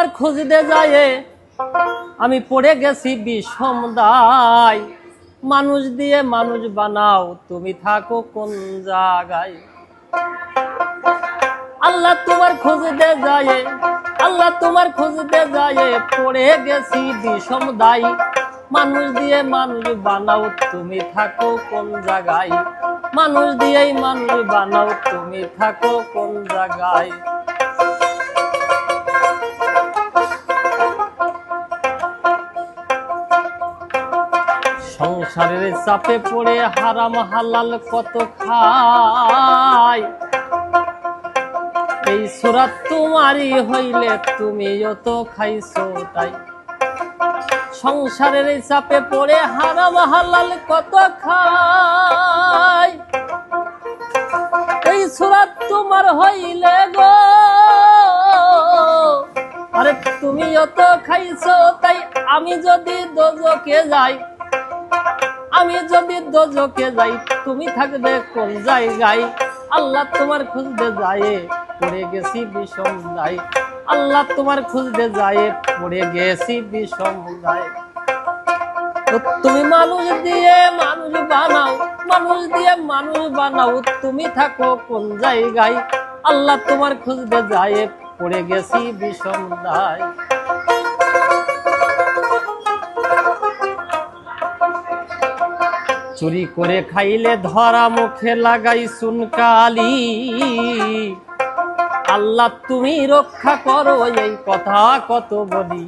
তোমার খুঁজতে যায় আমি পড়ে গেছি বিষম দায়। মানুষ দিয়ে মানুষ বানাও, তুমি থাকো কোন জায়গায়। আল্লাহ তোমার খুঁজতে যায় আল্লাহ তোমার খুঁজতে যায় পড়ে গেছি বিষম দায়। মানুষ দিয়ে মানুষ বানাও, তুমি থাকো কোন জায়গায়। মানুষ দিয়েই মানুষ বানাও, তুমি থাকো কোন জায়গায়। সংসারের চাপে পড়ে হারাম হালাল কত খায়। এই সুরাত তোমারই হইলে তুমিও তো খাইছো তাই। সংসারের চাপে পড়ে হারাম হালাল কত খায়। এই সুরাত তোমার হইলে গো। আরে তুমিও তো খাইছো তাই আমি যদি দোজকে যাই আমি যদি দোজকে যাই, তুমি থাকবে কোন জায়গায়? আল্লাহ তোমার খুঁজতে যায় পড়ে গেছি বিষম যায় আল্লাহ তোমার খুঁজতে যায় পড়ে গেছি বিষম যায় তুমি মানুষ দিয়ে মানুষ বানাও, মানুষ দিয়ে মানুষ বানাও, তুমি থাকো কোন জায়গায়? আল্লাহ তোমার খুঁজতে যায় পড়ে গেছি বিষম দায় চুরি করে খাইলে ধরা মুখে লাগাই সুনকালি আল্লাহ, তুমি রক্ষা করো, এই কথা কত বলি।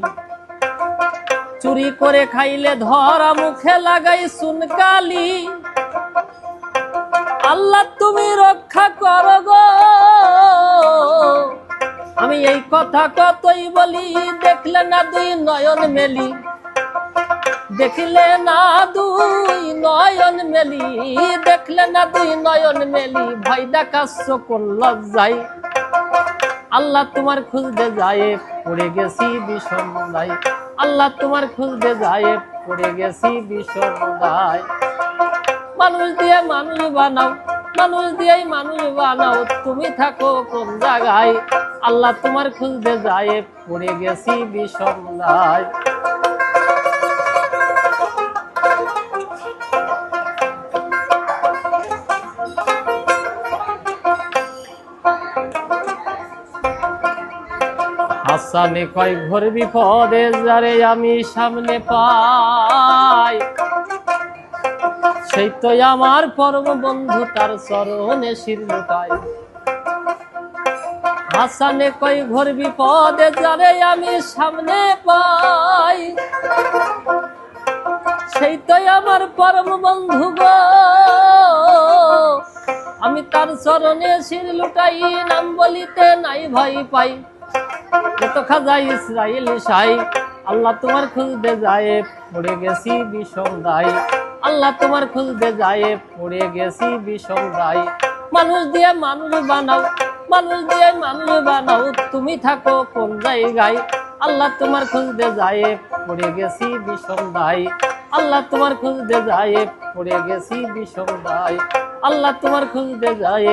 চুরি করে খাইলে ধরা মুখে লাগাই সুনকালি আল্লাহ, তুমি রক্ষা করো গো। আমি এই কথা কতই বলি, দেখলে না দুই নয়ন মেলি। দেখলে না দুই নয়ন মেলি, দেখলে না দুই নয়ন মেলি, ভয় দেখাচ্ছ কোন লজ্জাই আল্লাহ তোমার খুঁজতে যায়, পড়ে গেছি বিষম দায় আল্লাহ তোমার খুঁজতে যায়, পড়ে গেছি বিষম দায় মানুষ দিয়ে মানুষ বানাও, মানুষ দিয়েই মানুষ বানাও, তুমি থাকো কোন জায়গায়? আল্লাহ তোমার খুঁজতে যায়, পড়ে গেছি বিষম দায় হাসানে কয় ঘোর বিপদে যারে আমি সামনে পাই। সেই তো আমার পরম বন্ধু তার চরণে শির লুটায় হাসানে কয় ঘোর বিপদে যারে আমি সামনে পাই। সেই তো আমার পরম বন্ধু গো, আমি তার চরণে শির লুটাই, নাম বলিতে নাই ভয় পাই। কত খাজা ইসরায়েল সাই, আল্লাহ তোমার খুঁজতে যায় পড়ে গেছি বিষম দায় আল্লাহ তোমার খুঁজতে যায় পড়ে গেছি বিষম দায় মানুষ দিয়ে মানুষ বানাও, মানুষ দিয়ে মানুষ বানাও, তুমি থাকো কোন জায়গায়। আল্লাহ তোমার খুঁজতে যায় পড়ে গেছি বিষম দায় আল্লাহ তোমার খুঁজতে যায় পড়ে গেছি বিষম দায় আল্লাহ তোমার খুঁজতে যায়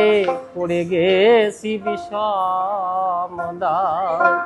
পড়ে গেছি বিষম দায়